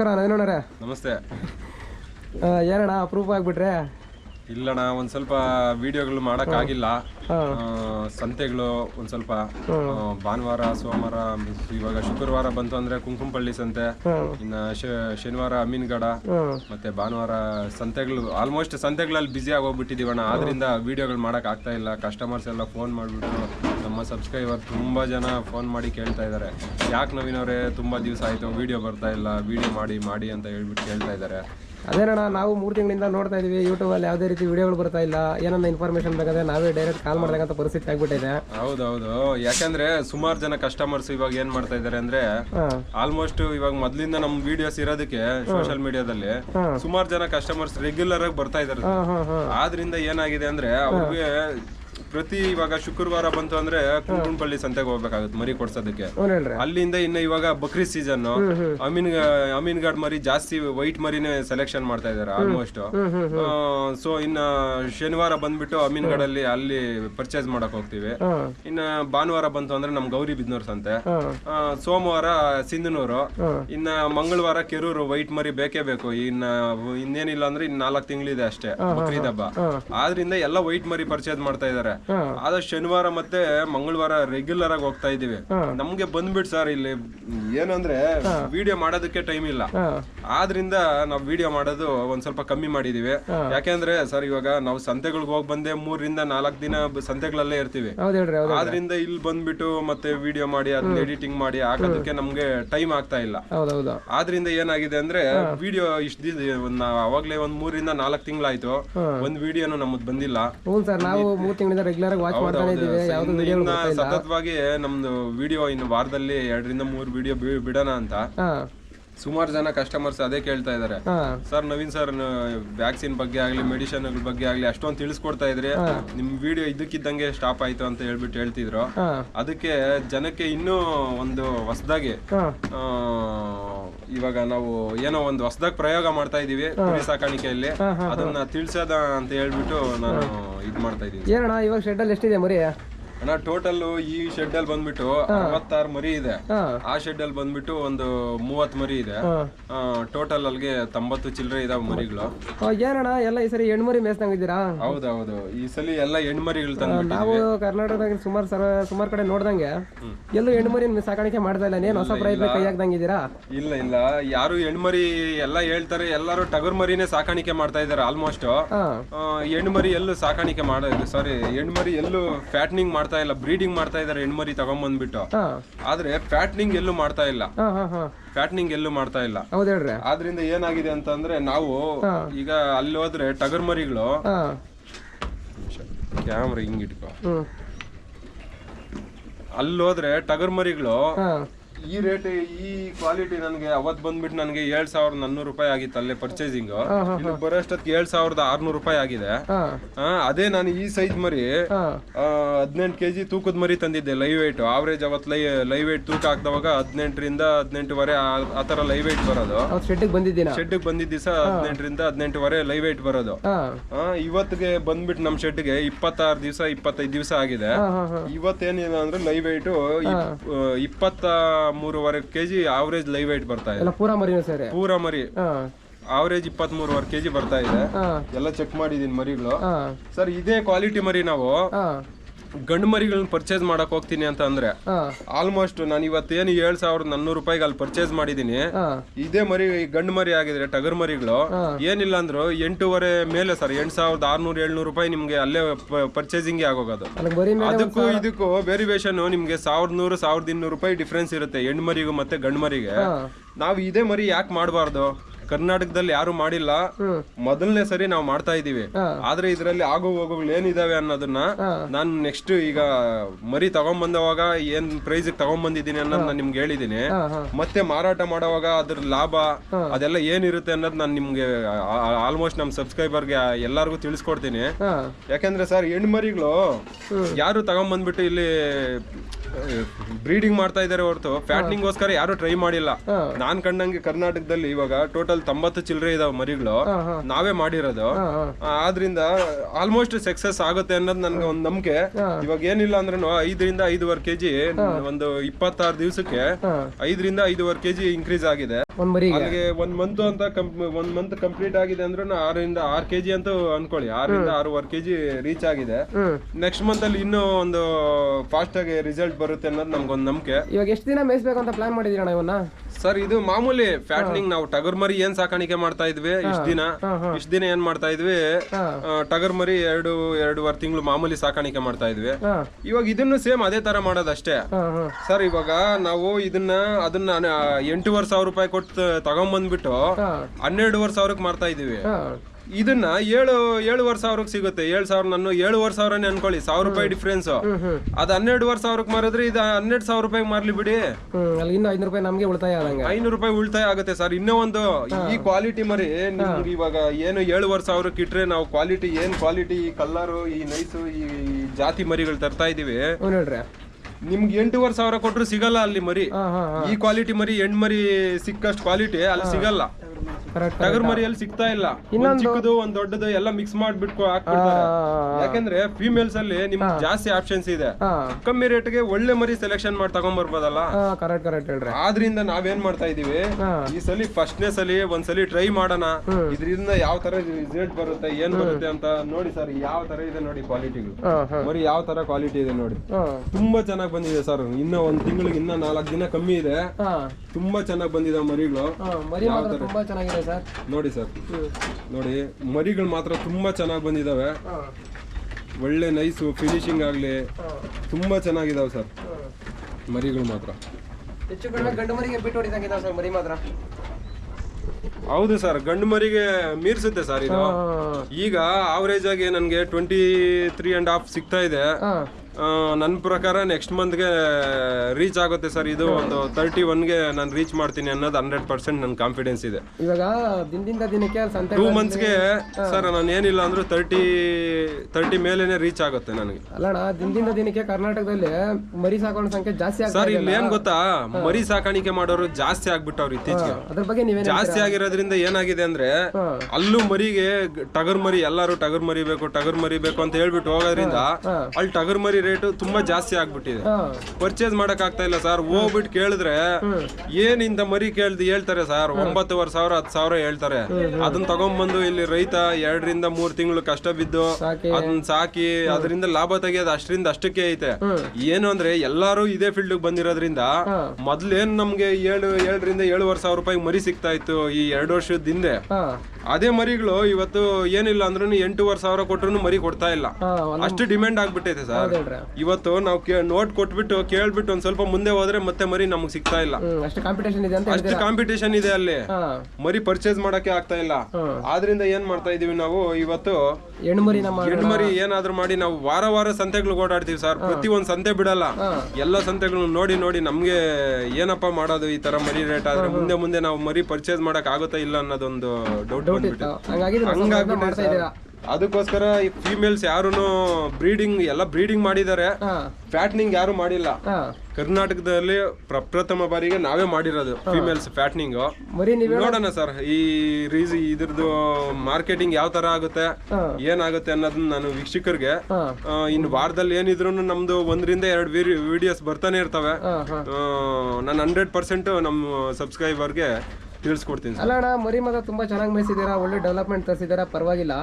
ನಮಸ್ಕಾರ ನವೀನಣ್ಣರೇ ನಮಸ್ತೆ. ಏನಣ್ಣ ಅಪ್ರೂವ್ ಆಗ್ಬಿಟ್ರೆ? ಇಲ್ಲಣ್ಣ ಒಂದ್ ಸ್ವಲ್ಪ ವಿಡಿಯೋಗಳು ಮಾಡಕ್ ಆಗಿಲ್ಲ ಸಂತೆಗಳು ಒಂದ್ ಸ್ವಲ್ಪ ಭಾನುವಾರ ಸೋಮವಾರ ಇವಾಗ ಶುಕ್ರವಾರ ಬಂತು ಅಂದ್ರೆ ಕುಂಕುಮಪಳ್ಳಿ ಸಂತೆ ಇನ್ನ ಶನಿವಾರ ಅಮೀನ್ಗಡ ಮತ್ತೆ ಭಾನುವಾರ ಸಂತೆಗಳು ಆಲ್ಮೋಸ್ಟ್ ಸಂತೆಗಳಲ್ಲಿ ಬ್ಯುಸಿ ಆಗೋಗ್ಬಿಟ್ಟಿದೀವಣ್ಣ ಆದ್ರಿಂದ ವಿಡಿಯೋಗಳು ಮಾಡಕ್ ಆಗ್ತಾ ಇಲ್ಲ. ಕಸ್ಟಮರ್ಸ್ ಎಲ್ಲ ಫೋನ್ ಮಾಡ್ಬಿಟ್ಟು ನಮ್ಮ ಸಬ್ಸ್ಕ್ರೈಬರ್ ತುಂಬಾ ಜನ ಫೋನ್ ಮಾಡಿ ಕೇಳ್ತಾ ಇದ್ದಾರೆ. ಯಾಕೆ ನವೀನ್ ಅವರೇ ತುಂಬಾ ದಿವಸ ಆಯ್ತು ವಿಡಿಯೋ ಬರ್ತಾ ಇಲ್ಲ ವಿಡಿಯೋ ಮಾಡಿ ಮಾಡಿ ಅಂತ ಹೇಳ್ಬಿಟ್ಟು ಕೇಳ್ತಾ ಇದ್ದಾರೆ. ಅದೇನಣ್ಣ ನಾವು ಮೂರು ತಿಂಗಳಿಂದ ನೋಡ್ತಾ ಇದೀವಿ ಯೂಟ್ಯೂಬಲ್ಲಿ ಯಾವುದೇ ರೀತಿ ವಿಡಿಯೋಗಳು ಬರ್ತಾ ಇಲ್ಲ ಏನನ್ನ ಇನ್ಫಾರ್ಮೇಷನ್ ಬೇಕಾದ್ರೆ ನಾವೇ ಡೈರೆಕ್ಟ್ ಕಾಲ್ ಮಾಡ್ದಂತ ಪರಿಸ್ಥಿತಿ ಆಗ್ಬಿಟ್ಟಿದೆ. ಹೌದೌದು. ಯಾಕಂದ್ರೆ ಸುಮಾರು ಜನ ಕಸ್ಟಮರ್ಸ್ ಇವಾಗ ಏನ್ ಮಾಡ್ತಾ ಇದ್ದಾರೆ ಅಂದ್ರೆ ಆಲ್ಮೋಸ್ಟ್ ಇವಾಗ ಮೊದ್ಲಿಂದ ನಮ್ ವಿಡಿಯೋಸ್ ಇರೋದಕ್ಕೆ ಸೋಷಿಯಲ್ ಮೀಡಿಯಾದಲ್ಲಿ ಸುಮಾರು ಜನ ಕಸ್ಟಮರ್ಸ್ ರೆಗ್ಯುಲರ್ ಆಗಿ ಬರ್ತಾ ಇದಾರೆ ಹಾಂ. ಆದ್ರಿಂದ ಏನಾಗಿದೆ ಅಂದ್ರೆ ಅವ್ರಿಗೆ ಪ್ರತಿ ಇವಾಗ ಶುಕ್ರವಾರ ಬಂತು ಅಂದ್ರೆ ಕುಂಕುಣಪಲ್ಲಿ ಸಂತೆಗೆ ಹೋಗ್ಬೇಕಾಗುತ್ತೆ ಮರಿ ಕೊಡ್ಸೋದಕ್ಕೆ. ಹ್ಞೂ ಹೇಳ್ರಿ. ಅಲ್ಲಿಂದ ಇನ್ನ ಇವಾಗ ಬಕ್ರಿ ಸೀಸನ್ ಅಮೀನ್ ಅಮೀನ್ ಗಾಡ್ ಮರಿ ಜಾಸ್ತಿ ವೈಟ್ ಮರಿನೇ ಸೆಲೆಕ್ಷನ್ ಮಾಡ್ತಾ ಇದಾರೆ ಆಲ್ಮೋಸ್ಟ್ ಸೊ ಇನ್ನ ಶನಿವಾರ ಬಂದ್ಬಿಟ್ಟು ಅಮೀನ್ ಗಾಡಲ್ಲಿ ಅಲ್ಲಿ ಪರ್ಚೇಸ್ ಮಾಡಕ್ ಹೋಗ್ತೀವಿ. ಇನ್ನ ಭಾನುವಾರ ಬಂತು ಅಂದ್ರೆ ನಮ್ ಗೌರಿ ಬಿದ್ನೂರ್ ಸಂತೆ. ಆ, ಸೋಮವಾರ ಸಿಂಧನೂರು. ಇನ್ನ ಮಂಗಳವಾರ ಕೆರೂರು ವೈಟ್ ಮರಿ ಬೇಕೇ ಬೇಕು. ಇನ್ನ ಇನ್ನೇನಿಲ್ಲ ಅಂದ್ರೆ ಇನ್ ನಾಲ್ಕು ತಿಂಗಳಿದೆ ಅಷ್ಟೇ ಬಕ್ರೀದ್ ಹಬ್ಬ. ಆದ್ರಿಂದ ಎಲ್ಲ ವೈಟ್ ಮರಿ ಪರ್ಚೇಸ್ ಮಾಡ್ತಾ ಇದಾರೆ ಆದ್ರೆ ಶನಿವಾರ ಮತ್ತೆ ಮಂಗಳವಾರ ರೆಗ್ಯುಲರ್ ಆಗಿ ಹೋಗ್ತಾ ಇದೀವಿ ನಮ್ಗೆ ಬಂದ್ಬಿಟ್ ಸರ್ ಇಲ್ಲಿ ಏನಂದ್ರೆ ವಿಡಿಯೋ ಮಾಡೋದಕ್ಕೆ ಟೈಮ್ ಇಲ್ಲ. ಆದ್ರಿಂದ ನಾವ್ ವಿಡಿಯೋ ಮಾಡೋದು ಒಂದ್ ಸ್ವಲ್ಪ ಕಮ್ಮಿ ಮಾಡಿದೀವಿ. ಯಾಕೆಂದ್ರೆ ಸರ್ ಇವಾಗ ನಾವು ಸಂತೆಗಳಿಗೆ ಹೋಗಿ ಬಂದೆ ಮೂರರಿಂದ ನಾಲ್ಕು ದಿನ ಸಂತೆಗಳಲ್ಲೇ ಇರ್ತೀವಿ. ಆದ್ರಿಂದ ಇಲ್ಲಿ ಬಂದ್ಬಿಟ್ಟು ಮತ್ತೆ ವಿಡಿಯೋ ಮಾಡಿ ಅದನ್ನ ಎಡಿಟಿಂಗ್ ಮಾಡಿ ಹಾಕೋದಕ್ಕೆ ನಮ್ಗೆ ಟೈಮ್ ಆಗ್ತಾ ಇಲ್ಲ. ಆದ್ರಿಂದ ಏನಾಗಿದೆ ಅಂದ್ರೆ ವಿಡಿಯೋ ಇಷ್ಟ ಅವಾಗ್ಲೇ ಒಂದ್ ಮೂರಿಂದ ನಾಲ್ಕು ತಿಂಗಳಾಯ್ತು ಒಂದ್ ವಿಡಿಯೋನು ನಮ್ದು ಬಂದಿಲ್ಲ. ಹ್ಞೂ ಸರ್ ನಾವು ಮೂರ್ ತಿಂಗಳಿಂದ ರೆಗ್ಯುಲರ್ ಆಗಿ ವಾಚ್ ಮಾಡ್ತಾನೆ ಇದ್ದೀವಿ ಯಾವುದು ವಿಡಿಯೋ ಇನ್ನ ಸತತವಾಗಿ ನಮ್ದು ವಿಡಿಯೋ ಇನ್ನು ವಾರದಲ್ಲಿ ಎರಡರಿಂದ ಮೂರು ವಿಡಿಯೋ ಬಿಡೋಣ ಅಂತ. ಸುಮಾರು ಜನ ಕಸ್ಟಮರ್ಸ್ ಅದೇ ಕೇಳ್ತಾ ಇದಾರೆ. ಸರ್ ನವೀನ್ ಸರ್ ವ್ಯಾಕ್ಸಿನ್ ಬಗ್ಗೆ ಆಗ್ಲಿ ಮೆಡಿಸಿನ್ ಬಗ್ಗೆ ಆಗ್ಲಿ ಅಷ್ಟೊಂದು ತಿಳಿಸ್ಕೊಡ್ತಾ ಇದ್ರಿ. ನಿಮ್ ವಿಡಿಯೋ ಇದಕ್ಕಿದ್ದಂಗೆ ಸ್ಟಾಪ್ ಆಯ್ತು ಅಂತ ಹೇಳ್ಬಿಟ್ಟು ಹೇಳ್ತಿದ್ರು. ಅದಕ್ಕೆ ಜನಕ್ಕೆ ಇನ್ನೂ ಒಂದು ಹೊಸದಾಗಿ ಇವಾಗ ನಾವು ಏನೋ ಒಂದು ಹೊಸದಾಗಿ ಪ್ರಯೋಗ ಮಾಡ್ತಾ ಇದೀವಿ ಕುರಿ ಸಾಕಾಣಿಕೆಯಲ್ಲಿ. ಅದನ್ನ ತಿಳಿಸೋದ ಅಂತ ಹೇಳ್ಬಿಟ್ಟು ನಾನು ಇದ್ ಮಾಡ್ತಾ ಇದೀನಿ. ಏನಣ್ಣ ಇವಾಗ ಶೆಡ್ಡಲ್ಲಿ ಎಷ್ಟಿದೆ ಮರಿ? ಅಣ್ಣ ಟೋಟಲ್ ಈ ಶೆಡ್ ಅಲ್ಲಿ ಬಂದ್ಬಿಟ್ಟು ಅರವತ್ತಾರು ಮರಿ ಇದೆ. ಆ ಶೆಡ್ ಅಲ್ಲಿ ಬಂದ್ಬಿಟ್ಟು ಒಂದು ಮೂವತ್ ಮರಿ ಇದೆ. ಟೋಟಲ್ ಅಲ್ಲಿಗೆ ತೊಂಬತ್ತು ಚಿಲ್ಲರೆ ಇದಾವ ಮರಿಗಳು. ಏನಣ್ಣ ಎಲ್ಲ ಈ ಸರಿ ಹೆಣ್ಮರಿ ಮೇಯ್ಸ್ದಂಗೆ ಇದ್ದೀರಾ ಹೌದೌದು. ಈ ಸಲ ಎಲ್ಲ ಹೆಣ್ಮರಿಗಳು ತಂದ್ಬಿಟ್ಟು ನಾವು ಕರ್ನಾಟಕದಾಗ ಸುಮಾರು ಸರ ಸುಮಾರು ಕಡೆ ನೋಡ್ದಂಗೆ ಎಲ್ಲೂ ಹೆಣ್ಮರಿ ಸಾಕಾಣಿಕೆ ಮಾಡ್ತಾ ಇಲ್ಲ. ನೀನು ಹೊಸ ಪ್ರಯತ್ನ ಕೈ ಹಾಕ್ದಂಗಿದ್ದೀರಾ? ಇಲ್ಲ ಇಲ್ಲ. ಯಾರು ಹೆಣ್ಮರಿ ಎಲ್ಲ ಹೇಳ್ತಾರೆ ಎಲ್ಲರೂ ಟಗರ್ ಮರಿನೇ ಸಾಕಾಣಿಕೆ ಮಾಡ್ತಾ ಇದಾರೆ ಆಲ್ಮೋಸ್ಟ್. ಹೆಣ್ಮರಿ ಎಲ್ಲೂ ಸಾಕಾಣಿಕೆ ಮಾಡೋದು ಸಾರಿ ಹೆಣ್ಮರಿ ಎಲ್ಲೂ ಫ್ಯಾಟ್ನಿಂಗ್ ಮಾಡ್ತಾ ಇಲ್ಲ ಬ್ರೀಡಿಂಗ್ ಮಾಡ್ತಾ ಇದಾರೆ ಹೆಣ್ಮರಿ ತಗೊಂಬಂದ್ಬಿಟ್ಟು. ಆದ್ರೆ ಫ್ಯಾಟ್ನಿಂಗ್ ಎಲ್ಲೂ ಮಾಡ್ತಾ ಇಲ್ಲ. ಫ್ಯಾಟ್ನಿಂಗ್ ಎಲ್ಲೂ ಮಾಡ್ತಾ ಇಲ್ಲ. ಆದ್ರಿಂದ ಏನಾಗಿದೆ ಅಂತಂದ್ರೆ ನಾವು ಈಗ ಅಲ್ಲಿ ಹೋದ್ರೆ ಟಗರ್ ಮರಿಗಳು ಕ್ಯಾಮ್ರಾ ಹಿಂಗಿಟ್ಕೋ ಅಲ್ಲಿ ಹೋದ್ರೆ ಟಗರ್ ಮರಿಗಳು ಈ ರೇಟ್ ಈ ಕ್ವಾಲಿಟಿ ನನಗೆ ಅವತ್ ಬಂದ್ಬಿಟ್ಟು ನನಗೆ ಏಳ್ ಸಾವಿರದ ನಾನ್ನೂರು ರೂಪಾಯಿ ಆಗಿತ್ತು ಅಲ್ಲೇ ಪರ್ಚೇಸಿಂಗ್ ಬರೋಷ್ಟೊತ್ತಿಗೆ ಏಳ್ ಸಾವಿರದ ಆರ್ನೂರು ರೂಪಾಯಿ ಆಗಿದೆ. ಆ, ಅದೇ ನಾನು ಈ ಸೈಜ್ ಮರಿ ಹದಿನೆಂಟು ಕೆಜಿ ತೂಕದ ಮರಿ ತಂದಿದ್ದೆ ಲೈವ್ ವೇಟ್ ಆವರೇಜ್ ಅವತ್ ಲೈ ಲೈವ್ ವೇಟ್ ತೂಕ ಹಾಕ್ದವಾಗ ಹದಿನೆಂಟರಿಂದ ಹದಿನೆಂಟುವರೆ ಆ ತರ ಲೈವ್ ವೇಟ್ ಬರೋದು. ಬಂದಿದ್ದೀನ? ಶೆಡ್ಗೆ ಬಂದಿದ್ದ ದಿವಸ ಹದಿನೆಂಟರಿಂದ ಹದಿನೆಂಟುವರೆ ಲೈವ್ ವೇಟ್ ಬರೋದು. ಇವತ್ತಿಗೆ ಬಂದ್ಬಿಟ್ಟು ನಮ್ಮ ಶೆಡ್ಗೆ ಇಪ್ಪತ್ತಾರು ದಿವಸ ಇಪ್ಪತ್ತೈದು ದಿವಸ ಆಗಿದೆ. ಇವತ್ತೇನಿದೆ ಅಂದ್ರೆ ಲೈವ್ ವೇಟ್ ಇಪ್ಪತ್ತ ಮೂರುವರೆ ಕೆಜಿ ಆವರೇಜ್ ಲೈವ್ ವೈಟ್ ಬರ್ತಾ ಇದೆ. ಎಲ್ಲ ಪೂರಾ ಮರಿನೂ ಸೇರಿ? ಪೂರ ಮರಿ. ಹಾಂ. ಆವರೇಜ್ ಇಪ್ಪತ್ತ್ ಮೂರುವರೆ ಕೆಜಿ ಬರ್ತಾ ಇದೆ. ಹಾಂ. ಎಲ್ಲ ಚೆಕ್ ಮಾಡಿದೀನಿ ಮರಿಗಳು. ಹಾಂ. ಸರ್ ಇದೇ ಕ್ವಾಲಿಟಿ ಮರಿ ನಾವು. ಹಾಂ. ಗಂಡು ಮರಿಗಳನ್ನ ಪರ್ಚೇಸ್ ಮಾಡಕ್ ಹೋಗ್ತೀನಿ ಅಂತ ಅಂದ್ರೆ ಆಲ್ಮೋಸ್ಟ್ ನಾನು ಇವತ್ತೇನು ಏಳ್ ಸಾವಿರದ ನಾನ್ನೂರು ರೂಪಾಯಿಗೆ ಅಲ್ಲಿ ಪರ್ಚೇಸ್ ಮಾಡಿದೀನಿ ಇದೇ ಮರಿ ಈ ಗಂಡು ಮರಿ ಆಗಿದ್ರೆ ಟಗರ್ ಮರಿಗಳು ಏನಿಲ್ಲ ಅಂದ್ರು ಎಂಟೂವರೆ ಮೇಲೆ ಸರ್ ಎಂಟ್ ಸಾವಿರದ ಆರ್ನೂರ ಏಳ್ನೂರು ರೂಪಾಯಿ ನಿಮ್ಗೆ ಅಲ್ಲೇ ಪರ್ಚೇಸಿಂಗ್ ಆಗೋಗೋದು. ಅದಕ್ಕೂ ಇದಕ್ಕೂ ವೇರಿಯೇಷನ್ ನಿಮ್ಗೆ ಸಾವಿರದ ನೂರು ಸಾವಿರದ ಇನ್ನೂರು ರೂಪಾಯಿ ಡಿಫ್ರೆನ್ಸ್ ಇರುತ್ತೆ ಹೆಣ್ಣು ಮರಿಗೂ ಮತ್ತೆ ಗಂಡು ಮರಿಗೆ. ನಾವು ಇದೇ ಮರಿ ಯಾಕೆ ಮಾಡಬಾರ್ದು? ಕರ್ನಾಟಕದಲ್ಲಿ ಯಾರು ಮಾಡಿಲ್ಲ. ಮೊದಲನೇ ಸರಿ ನಾವು ಮಾಡ್ತಾ ಇದೀವಿ ಆದ್ರೆ ಇದರಲ್ಲಿ ಆಗೋ ಹೋಗೋಗಳು ಏನಿದಾವೆ ಅನ್ನೋದನ್ನ. ನಾನು ನೆಕ್ಸ್ಟ್ ಈಗ ಮರಿ ತಗೊಂಬಂದವಾಗ ಏನ್ ಪ್ರೈಸ್ ತಗೊಂಬಂದಿದ್ದೀನಿ ಅನ್ನೋದು ನಾನು ನಿಮ್ಗೆ ಹೇಳಿದೀನಿ. ಮತ್ತೆ ಮಾರಾಟ ಮಾಡುವಾಗ ಅದ್ರ ಲಾಭ ಅದೆಲ್ಲ ಏನಿರುತ್ತೆ ಅನ್ನೋದು ನಾನು ನಿಮ್ಗೆ ಆಲ್ಮೋಸ್ಟ್ ನಮ್ ಸಬ್ಸ್ಕ್ರೈಬರ್ಗೆ ಎಲ್ಲಾರ್ಗು ತಿಳಿಸ್ಕೊಡ್ತೀನಿ. ಯಾಕಂದ್ರೆ ಸರ್ ಹೆಣ್ಮರಿಗಳು ಯಾರು ತಗೊಂಬಂದ್ಬಿಟ್ಟು ಇಲ್ಲಿ ಬ್ರೀಡಿಂಗ್ ಮಾಡ್ತಾ ಇದಾರೆ ಹೊರತು. ಫ್ಯಾಟ್ನಿಂಗ್ಗೋಸ್ಕರ ಯಾರು ಟ್ರೈ ಮಾಡಿಲ್ಲ. ನಾನ್ ಕಂಡಂಗೆ ಕರ್ನಾಟಕದಲ್ಲಿ ಇವಾಗ ಟೋಟಲ್ ತೊಂಬತ್ತು ಚಿಲ್ಲರೆ ಇದಾವೆ ಮರಿಗಳು. ನಾವೇ ಮಾಡಿರೋದು. ಆದ್ರಿಂದ ಆಲ್ಮೋಸ್ಟ್ ಸಕ್ಸಸ್ ಆಗುತ್ತೆ ಅನ್ನೋದು ನನ್ಗೆ ಒಂದು ನಂಬಿಕೆ. ಇವಾಗ ಏನಿಲ್ಲ ಅಂದ್ರೂ ಐದರಿಂದ ಐದುವರೆ ಕೆಜಿ ಒಂದು ಇಪ್ಪತ್ತಾರು ದಿವಸಕ್ಕೆ ಐದರಿಂದ ಐದುವರೆ ಕೆಜಿ ಇನ್ಕ್ರೀಸ್ ಆಗಿದೆ. ಒಂದ್ ಮರಿಗೆ ಅಲ್ಲಿಗೆ ಒಂದ್ ಮಂತ್ ಅಂತ ಒಂದ್ ಮಂತ್ ಕಂಪ್ಲೀಟ್ ಆಗಿದೆ ಅಂದ್ರೆ ಆರರಿಂದ ಆರ್ ಕೆಜಿ ಅಂತ ಅನ್ಕೊಳ್ಳಿ. ಆರರಿಂದ ಆರೂವರೆ ಕೆಜಿ ರೀಚ್ ಆಗಿದೆ. ಹ್ಮ್. ನೆಕ್ಸ್ಟ್ ಮಂತ್ ಅಲ್ಲಿ ಇನ್ನೂ ಒಂದು ಫಾಸ್ಟ್ ಆಗಿ ರಿಸಲ್ಟ್ ಬರುತ್ತೆ ಅನ್ನೋದು ನಮ್ಗೊಂದು ನಂಬಿಕೆ. ಇವಾಗ ಎಷ್ಟು ದಿನ ಮೇಯಿಸ್ಬೇಕು ಅಂತ ಪ್ಲಾನ್ ಮಾಡಿದೀರಣ್ಣ ಇವನ್ನ? ಸರ್ ಇದು ಮಾಮೂಲಿ ಫ್ಯಾಟ್ನಿಂಗ್ ನಾವು ಟಗರ್ ಮರಿ ಏನ್ ಸಾಕಾಣಿಕೆ ಮಾಡ್ತಾ ಇದ್ವಿ ಇಷ್ಟ ದಿನ? ಇಷ್ಟ ದಿನ ಏನ್ ಮಾಡ್ತಾ ಇದ್ವಿ? ಹಾ. ಆ, ಟಗರ್ ಮರಿ ಎರಡು ಎರಡೂವರೆ ತಿಂಗಳು ಮಾಮೂಲಿ ಸಾಕಾಣಿಕೆ ಮಾಡ್ತಾ ಇದ್ವಿ. ಹಾ. ಇವಾಗ ಇದನ್ನು ಸೇಮ್ ಅದೇ ತರ ಮಾಡೋದಷ್ಟೇ. ಹಾ ಹಾ. ಸರ್ ಇವಾಗ ನಾವು ಇದನ್ನ ಅದನ್ನ ನ- ಎಂಟೂವರೆ ಸಾವಿರ ರೂಪಾಯಿ ಕೊಟ್ಟು ತಗೊಂಬಂದ್ಬಿಟ್ಟು ಹಾ. ಹನ್ನೆರಡುವರೆ ಸಾವಿರಕ್ಕೆ ಮಾರ್ತಾ ಇದೀವಿ ಇದನ್ನ ಏಳು ಏಳುವರೆ ಸಾವಿರಕ್ಕೆ ಸಿಗುತ್ತೆ. ಏಳು ಸಾವಿರ ನಾನು ಏಳುವರೆ ಸಾವಿರನೇ ಅನ್ಕೊಳ್ಳಿ ಸಾವಿರ ರೂಪಾಯಿ ಡಿಫ್ರೆನ್ಸ್ ಅದ್ ಹನ್ನೆರಡುವರೆ ಸಾವಿರಕ್ಕೆ ಮಾರಿದ್ರೆ ಇದು ಹನ್ನೆರಡು ಸಾವಿರ ರೂಪಾಯಿ ಮಾರ್ಲಿ ಬಿಡಿ. ಐನೂರು ರೂಪಾಯಿ ನಮಗೆ ಉಳಿತಾಯ ಆದಂಗೆ. ಐನೂರು ರೂಪಾಯಿ ಉಳಿತಾಯ ಆಗುತ್ತೆ ಸರ್. ಇನ್ನೂ ಒಂದು ಈ ಕ್ವಾಲಿಟಿ ಮರಿ ನಿಮ್ಗೆ ಇವಾಗ ಏನು ಏಳುವರೆ ಸಾವಿರಕ್ಕೆ ಇಟ್ರೆ ನಾವು ಕ್ವಾಲಿಟಿ ಏನ್ ಕ್ವಾಲಿಟಿ ಈ ಕಲ್ಲರು ಈ ನೈಸು ಈ ಜಾತಿ ಮರಿಗಳು ತರ್ತಾ ಇದೀವಿ ನೋಡ್ರಿ ನಿಮ್ಗೆ ಎಂಟೂವರೆ ಸಾವಿರ ಕೊಟ್ರು ಸಿಗಲ್ಲ ಅಲ್ಲಿ ಮರಿ. ಈ ಕ್ವಾಲಿಟಿ ಮರಿ ಎಂಟು ಮರಿ ಸಿಕ್ಕಷ್ಟು ಕ್ವಾಲಿಟಿ ಅಲ್ಲಿ ಸಿಗಲ್ಲ. ಟಗರ್ ಮರಿಯಲ್ಲಿ ಸಿಗ್ತಾ ಇಲ್ಲ. ಚಿಕ್ಕದು ಒಂದ್ ದೊಡ್ಡದು ಎಲ್ಲ ಮಿಕ್ಸ್ ಮಾಡ್ಬಿಟ್ಟು ಹಾಕ್ಬಿಡ್ತಾರೆ. ಯಾಕಂದ್ರೆ ಫಿಮೇಲ್ಸ್ ಅಲ್ಲಿ ನಿಮ್ಗೆ ಜಾಸ್ತಿ ಆಪ್ಷನ್ಸ್ ಇದೆ. ಕಮ್ಮಿ ರೇಟ್ಗೆ ಒಳ್ಳೆ ಮರಿ ಸೆಲೆಕ್ಷನ್ ಮಾಡಿ ತಗೊಂಡ್ಬರ್ಬೋದಲ್ಲ ಕರೆಕ್ಟ್ ಕರೆಕ್ಟ್ ಹೇಳ್ರಿ. ಆದ್ರಿಂದ ನಾವೇನ್ ಮಾಡ್ತಾ ಇದೀವಿ? ಈ ಸಲ ಫಸ್ಟ್ನೇ ಸಲ ಒಂದ್ಸಲಿ ಟ್ರೈ ಮಾಡೋಣ. ಇದರಿಂದ ಯಾವ ತರ ರಿಸಲ್ಟ್ ಬರುತ್ತೆ ಏನ್ ಬರುತ್ತೆ ಅಂತ ನೋಡಿ ಸರ್ ಯಾವ ತರ ಇದೆ ನೋಡಿ ಕ್ವಾಲಿಟಿಗಳು ಮರಿ ಯಾವ ತರ ಕ್ವಾಲಿಟಿ ಇದೆ ನೋಡಿ. ತುಂಬಾ ಚೆನ್ನಾಗಿ ಬಂದಿದೆ ಸರ್ ಇನ್ನ ಒಂದ್ ತಿಂಗಳಿಗೆ ಇನ್ನ ನಾಲ್ಕು ದಿನ ಕಮ್ಮಿ ಇದೆ. ತುಂಬಾ ಚೆನ್ನಾಗಿ ಬಂದಿದೆ ಮರಿಗಳು. ಯಾವ ತುಂಬಾ ಚೆನ್ನಾಗಿದೆ ಸರ್. ನೋಡಿ ಸರ್. ನೋಡಿ ಮರಿಗಳು ಮಾತ್ರ ತುಂಬಾ ಚೆನ್ನಾಗಿ ಬಂದಿದಾವೆ. ಒಳ್ಳೆ ನೈಸು ಫಿನಿಶಿಂಗ್ ಆಗಲಿ ತುಂಬ ಚೆನ್ನಾಗಿದಾವೆ ಸರ್. ಮರಿಗಳು ಮಾತ್ರ. ಹೆಚ್ಚು ಕಡಿಮೆ ಗಂಡು ಮರಿಗೆ ಬಿಟ್ಟು ಸರ್ ಮರಿ ಮಾತ್ರ. ಹೌದು ಸರ್ ಗಂಡು ಮರಿಗೆ ಮೀರ್ಸುತ್ತೆ ಸರ್ ಇದು. ಈಗ ಆವರೇಜ್ ಆಗಿ ನನಗೆ ಟ್ವೆಂಟಿ ತ್ರೀ ಅಂಡ್ ಹಾಫ್ ಸಿಗ್ತಾ ಇದೆ. ನನ್ನ ಪ್ರಕಾರ ನೆಕ್ಸ್ಟ್ ಮಂತ್ಗೆ ರೀಚ್ ಆಗುತ್ತೆ ಸರ್ ಇದು ಒಂದು ತರ್ಟಿ ಒನ್ಗೆ ನಾನು ರೀಚ್ ಮಾಡ್ತೀನಿ ಅನ್ನೋದು ಹಂಡ್ರೆಡ್ ಪರ್ಸೆಂಟ್ ನನ್ನ ಕಾನ್ಫಿಡೆನ್ಸ್ ಇದೆ. ಇವಾಗ ದಿನದಿಂದ ದಿನಕ್ಕೆ ಸಂತೆ ಟೂ ಮಂತ್ಸ್ಗೆ ಸರ್ ನಾನು ಏನಿಲ್ಲ ಅಂದ್ರೂ ತರ್ಟಿ ತರ್ಟಿ ಮೇಲೇನೆ ರೀಚ್ ಆಗುತ್ತೆ ನನಗೆ. ಅಲ್ಲಣ್ಣ ದಿನದಿಂದ ದಿನಕ್ಕೆ ಕರ್ನಾಟಕದಲ್ಲಿ ಮರಿ ಸಾಕೋಣ ಸಂಖ್ಯೆ ಜಾಸ್ತಿ ಸರ್ ಇಲ್ಲಿ ಏನ್ ಗೊತ್ತಾ? ಮರಿ ಸಾಕಾಣಿಕೆ ಮಾಡೋರು ಜಾಸ್ತಿ ಆಗ್ಬಿಟ್ಟವ್ರು ಇತ್ತೀಚೆಗೆ. ಅದ್ರ ಬಗ್ಗೆ ನೀವೇ ಜಾಸ್ತಿ ಆಗಿರೋದ್ರಿಂದ ಏನಾಗಿದೆ ಅಂದ್ರೆ ಅಲ್ಲೂ ಮರಿಗೆ ಟಗರ್ ಮರಿ ಎಲ್ಲಾರು ಟಗರ್ ಮರಿಬೇಕು ಟಗರ್ ಮರಿಬೇಕು ಅಂತ ಹೇಳ್ಬಿಟ್ಟು ಹೋಗೋದ್ರಿಂದ. ಅಲ್ಲಿ ಟಗರ್ ಮರಿ ರೇಟ್ ತುಂಬಾ ಜಾಸ್ತಿ ಆಗ್ಬಿಟ್ಟಿದೆ. ಪರ್ಚೇಸ್ ಮಾಡಕ್ ಆಗ್ತಾ ಇಲ್ಲ ಸರ್ ಹೋಗ್ಬಿಟ್ಟು ಕೇಳಿದ್ರೆ ಏನ್ ಇಂತ ಮರಿ ಕೇಳ್ದು ಹೇಳ್ತಾರೆ ಸರ್ ಒಂಬತ್ತುವರೆ ಸಾವಿರ ಹತ್ತು ಸಾವಿರ ಹೇಳ್ತಾರೆ. ಅದನ್ನ ತಗೊಂಡ್ಬಂದು ಇಲ್ಲಿ ರೈತ ಎರಡರಿಂದ ಮೂರ್ ತಿಂಗಳು ಕಷ್ಟ ಬಿದ್ದು ಅದನ್ನ ಸಾಕಿ ಅದರಿಂದ ಲಾಭ ತೆಗಿಯೋದು ಅಷ್ಟರಿಂದ ಅಷ್ಟಕ್ಕೆ ಐತೆ. ಏನು ಅಂದ್ರೆ ಎಲ್ಲಾರು ಇದೇ ಫೀಲ್ಡ್ ಬಂದಿರೋದ್ರಿಂದ. ಮೊದ್ಲೇನ್ ನಮ್ಗೆ ಏಳು ಏಳರಿಂದ ಏಳುವರೆ ಸಾವಿರ ರೂಪಾಯಿ ಮರಿ ಸಿಗ್ತಾ ಇತ್ತು ಈ ಎರಡು ವರ್ಷದ ಹಿಂದೆ. ಅದೇ ಮರಿಗಳು ಇವತ್ತು ಏನಿಲ್ಲ ಅಂದ್ರೂ ಎಂಟೂವರೆ ಸಾವಿರ ಕೊಟ್ರು ಮರಿ ಕೊಡ್ತಾ ಇಲ್ಲ. ಅಷ್ಟು ಡಿಮ್ಯಾಂಡ್ ಆಗ್ಬಿಟ್ಟೈತೆ ಸರ್. ಇವತ್ತು ನಾವು ನೋಟ್ ಕೊಟ್ಬಿಟ್ಟು ಕೇಳ್ಬಿಟ್ಟು ಒಂದ್ ಸ್ವಲ್ಪ ಮುಂದೆ ಹೋದ್ರೆ ಮತ್ತೆ ಮರಿ ನಮ್ಗೆ ಸಿಗ್ತಾ ಇಲ್ಲ. ಅಷ್ಟು ಕಾಂಪಿಟೇಷನ್ ಇದೆ ಅಷ್ಟು ಕಾಂಪಿಟೇಷನ್ ಇದೆ ಅಲ್ಲಿ. ಮರಿ ಪರ್ಚೇಸ್ ಮಾಡಕ್ಕೆ ಆಗ್ತಾ ಇಲ್ಲ. ಆದ್ರಿಂದ ಏನ್ ಮಾಡ್ತಾ ಇದೀವಿ ನಾವು ಇವತ್ತು ಹೆಣ್ಣು ಮರಿ ನಮ್ಮ ಹೆಣ್ಮರಿ ಏನಾದ್ರೂ ಮಾಡಿ ನಾವು ವಾರ ವಾರ ಸಂತೆಗಳು ಓಡಾಡ್ತೀವಿ ಸರ್. ಪ್ರತಿ ಒಂದ್ ಸಂತೆ ಬಿಡಲ್ಲ. ಎಲ್ಲ ಸಂತೆಗಳು ನೋಡಿ ನೋಡಿ ನಮ್ಗೆ ಏನಪ್ಪ ಮಾಡೋದು ಈ ತರ ಮರಿ ರೇಟ್ ಆದ್ರೆ ಮುಂದೆ ಮುಂದೆ ನಾವು ಮರಿ ಪರ್ಚೇಸ್ ಮಾಡಕ್ ಆಗುತ್ತಾ ಇಲ್ಲ ಅನ್ನೋದೊಂದು ಡೌಟ್ ಬಂದ್ಬಿಟ್ಟು ಹಂಗಾಗಿ ಅದಕ್ಕೋಸ್ಕರ ಈ ಫೀಮೇಲ್ಸ್ ಯಾರು ಬ್ರೀಡಿಂಗ್ ಎಲ್ಲ ಬ್ರೀಡಿಂಗ್ ಮಾಡಿದ್ದಾರೆ. ಫ್ಯಾಟ್ನಿಂಗ್ ಯಾರು ಮಾಡಿಲ್ಲ. ಕರ್ನಾಟಕದಲ್ಲಿ ಪ್ರಪ್ರಥಮ ಬಾರಿಗೆ ನಾವೇ ಮಾಡಿರೋದು ಫೀಮೇಲ್ಸ್ ಫ್ಯಾಟ್ನಿಂಗ್ ನೋಡೋಣ ಸರ್ ಈ ರೀಸ್ ಇದ್ರದ್ದು ಮಾರ್ಕೆಟಿಂಗ್ ಯಾವ ತರ ಆಗುತ್ತೆ ಏನಾಗುತ್ತೆ ಅನ್ನೋದನ್ನ ನಾನು ವೀಕ್ಷಕರಿಗೆ ಇನ್ ವಾರದಲ್ಲಿ ಏನಿದ್ರು ನಮ್ದು ಒಂದರಿಂದ ಎರಡು ವಿಡಿಯೋಸ್ ಬರ್ತಾನೆ ಇರ್ತವೆ. ನಾನು ಹಂಡ್ರೆಡ್ ಪರ್ಸೆಂಟ್ ನಮ್ಮ ಸಬ್ಸ್ಕ್ರೈಬರ್ಗೆ ತಿಳಿಸ್ಕೊಡ್ತೀನಿ ಅಲ್ಲ ಅಣ್ಣ ಮರಿ ಮಾತ್ರ ತುಂಬಾ ಚೆನ್ನಾಗಿ ಮೇಯಿಸಿದ್ದೀರಾ ಒಳ್ಳೆ ಡೆವಲಪ್ಮೆಂಟ್ ತರಿಸಿದ್ದೀರಾ ಪರವಾಗಿಲ್ಲ.